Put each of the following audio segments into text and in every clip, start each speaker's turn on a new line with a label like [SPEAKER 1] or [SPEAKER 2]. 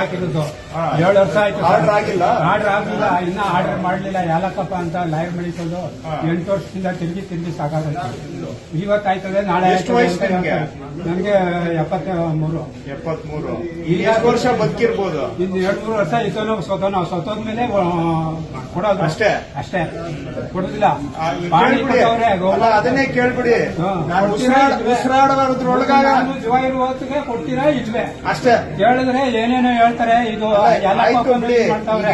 [SPEAKER 1] ಹಾಕಿರೋದು. ಏಳು ವರ್ಷ ಆಯ್ತು
[SPEAKER 2] ಆರ್ಡರ್ ಆಗಿಲ್ಲ?
[SPEAKER 1] ಆರ್ಡರ್ ಆಗಿಲ್ಲ. ಇನ್ನ ಆರ್ಡರ್ ಮಾಡ್ಲಿಲ್ಲ. ಯಾಲಕ್ಕಪ್ಪ ಅಂತ ಲೈವ್
[SPEAKER 2] ಹಾ.
[SPEAKER 1] ಎಂಟು ವರ್ಷದಿಂದ ತಿರುಗಿ ತಿರುಗಿ ಸಾಕಾಗುತ್ತೆ. ಇವತ್ತಾಯ್ತದೆ ನಾಳೆ? ನನಗೆ ಎಪ್ಪತ್ತ ಮೂರು
[SPEAKER 2] ಎಪ್ಪತ್ಮೂರು ಎರಡು ವರ್ಷ ಬದುಕಿರ್ಬೋದು?
[SPEAKER 1] ಇನ್ನು ಎರಡು ಮೂರು ವರ್ಷ ಇತ್ತು ಸ್ವತಃ ನಾವು ಸ್ವತೋದ್ಮೇಲೆ ಕೊಡೋದು
[SPEAKER 2] ಅಷ್ಟೇ?
[SPEAKER 1] ಅಷ್ಟೇ. ಕೊಡೋದಿಲ್ಲ.
[SPEAKER 2] ಅದನ್ನೇ ಕೇಳ್ಬಿಡಿ.
[SPEAKER 1] ಇರುವ ಹೊತ್ತಿಗೆ ಕೊಡ್ತೀರಾ ಇಲ್ವೇ?
[SPEAKER 2] ಅಷ್ಟೇ.
[SPEAKER 1] ಹೇಳಿದ್ರೆ ಏನೇನೋ ಹೇಳ್ತಾರೆ ಇದು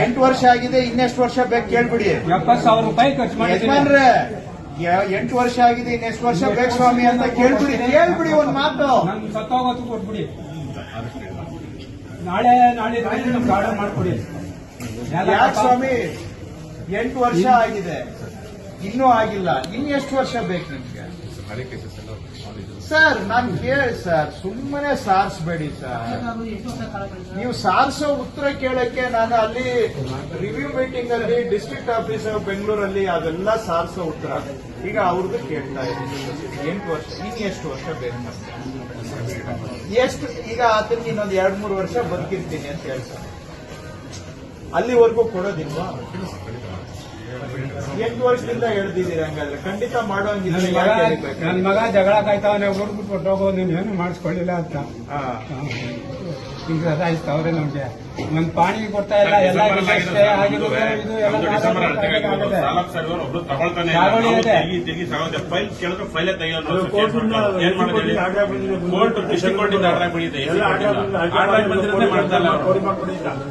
[SPEAKER 2] ಎಂಟು ವರ್ಷ ಆಗಿದೆ ಇನ್ನೆಷ್ಟು ವರ್ಷ ಬೇಕು ಕೇಳ್ಬಿಡಿ.
[SPEAKER 1] ಎಪ್ಪತ್ತು ಸಾವಿರ ರೂಪಾಯಿ ಖರ್ಚು
[SPEAKER 2] ಮಾಡಿದ್ರೆ ಎಂಟು ವರ್ಷ ಆಗಿದೆ ಇನ್ನೆಷ್ಟು ವರ್ಷ ಬೇಕು ಸ್ವಾಮಿ ಅಂತ ಕೇಳ್ಬಿಡಿ. ಕೇಳ್ಬಿಡಿ ಒಂದ್ ಮಾತು.
[SPEAKER 1] ನಮ್ಗೆ ಸತ್ತೋಗತ್ತು ಕೊಟ್ಬಿಡಿ. ನಾಳೆ ನಾಳೆ ನಮ್ಗೆ ಆರ್ಡರ್ ಮಾಡ್ಕೊಡಿ.
[SPEAKER 2] ಯಾಕೆ ಸ್ವಾಮಿ? ಎಂಟು ವರ್ಷ ಆಗಿದೆ. ಇನ್ನೂ ಆಗಿಲ್ಲ. ಇನ್ನು ಎಷ್ಟು ವರ್ಷ ಬೇಕು ನಿಮ್ಗೆ? ಸರ್ ನಾನು ಕೇಳಿ ಸರ್ ಸುಮ್ಮನೆ ಸಾರಿಸ್ಬೇಡಿ ಸರ್. ನೀವು ಸಾರಿಸೋ ಉತ್ತರ ಕೇಳಕ್ಕೆ ನಾನು ಅಲ್ಲಿ ರಿವ್ಯೂ ಮೀಟಿಂಗ್ ಅಲ್ಲಿ ಡಿಸ್ಟ್ರಿಕ್ಟ್ ಆಫೀಸ್ ಬೆಂಗಳೂರಲ್ಲಿ ಅದೆಲ್ಲ ಸಾರಿಸೋ ಉತ್ತರ. ಈಗ ಅವ್ರದ್ದು ಕೇಳ್ತಾ ಇದ್ದೀನಿ. ಎಂಟು ವರ್ಷ ಇನ್ನು ಎಷ್ಟು ವರ್ಷ ಬೇಕು ಎಷ್ಟು ಈಗ ಆತನಿಗೆ ಇನ್ನೊಂದು ಎರಡು ಮೂರು ವರ್ಷ ಬದುಕಿರ್ತೀನಿ ಅಂತ ಹೇಳ್ತಾರೆ. ಅಲ್ಲಿವರೆಗೂ ಕೊಡೋದಿಲ್ವಾ? ಎಂಟು ವರ್ಷದಿಂದ ಹೇಳ್ತಿದ್ದೀರಿ ಹಂಗಾದ್ರೆ? ಖಂಡಿತ ಮಾಡೋಂಗಿಲ್ಲ
[SPEAKER 1] ನನ್ನ ಮಗ ಜಗಳ ಕಾಯ್ತಾವನೆ ಹುಡುಗ್ಬಿಟ್ಟು ಕೊಟ್ಟೋಗೋ ನೀನು ಏನು ಮಾಡಿಸ್ಕೊಳ್ಳಿಲ್ಲ ಅಂತ. ಈಗ ಸಾಯಿಸ್ತವ್ರೆ ನಮ್ಗೆ. ಒಂದ್ ಪಾಣಿ ಕೊಡ್ತಾ ಇಲ್ಲ ಎಲ್ಲ ಇಷ್ಟೇ ಆಗಿರೋದು ಇದು ಎಲ್ಲ
[SPEAKER 3] ಡಿಸೆಂಬರ್
[SPEAKER 1] ನಾಲ್ಕು
[SPEAKER 3] ಹತ್ತಕ್ಕೆ
[SPEAKER 1] ಆಗಿದೆ.
[SPEAKER 3] ಸರ್ವರ್ ಒಬ್ರು ತಗೊಳ್ತಾನೆ
[SPEAKER 1] ಸಾಗುವಳಿ
[SPEAKER 3] ನಾವು
[SPEAKER 1] ಇದೆ.
[SPEAKER 3] ತಿರುಗಿ ತಿರುಗಿ ಸಾಗೋದೆ ಫೈಲ್ ಕೇಳಿದ್ರೆ ಫೈಲೇ ತೆಗಿಯೋದು ಏನ್ ಮಾಡೋದು ಕೋರ್ಟ್ ಡಿಸ್ಟ್ರಿಕ್ಟ್ ಕೋರ್ಟಿಂದ ಆರ್ಡರ್ ಬಂದಿದೆ. ಆರ್ಡರ್ ಬಂದಿರೋದೇ ಮಾಡ್ತಾ ಇಲ್ಲ ಅವ್ರು.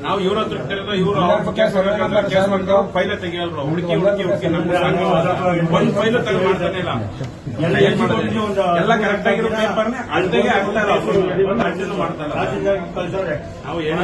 [SPEAKER 3] ನಾವು ಇವ್ರ ಹತ್ರ ಕೇಳಿದ್ರೆ ಇವ್ರು ಅವ್ರ ಕೇಸ್ ಫೈಲೇ ಹುಡುಕಿ ಹುಡುಕಿ ಹುಡುಕಿ. ನಮ್ಗೆ ಸಾಕು. ಒಂದ್ ಫೈಲ್ ತಗೊಂಡು ಮಾಡ್ತಾನೆ ಇಲ್ಲ. ಏನ್ ಮಾಡೋದು ಎಲ್ಲ ಕರೆಕ್ಟ್ ಆಗಿರೋ ಪೇಪರ್ನೇ ಅಳ್ತೆಗೆ ಆಗ್ತಾ ಇಲ್ಲ ಒಂದು ಮಾಡ್ತಾರೆ ಮಾಡ್ತಾ ಇಲ್ಲ ನಾವು ಏನು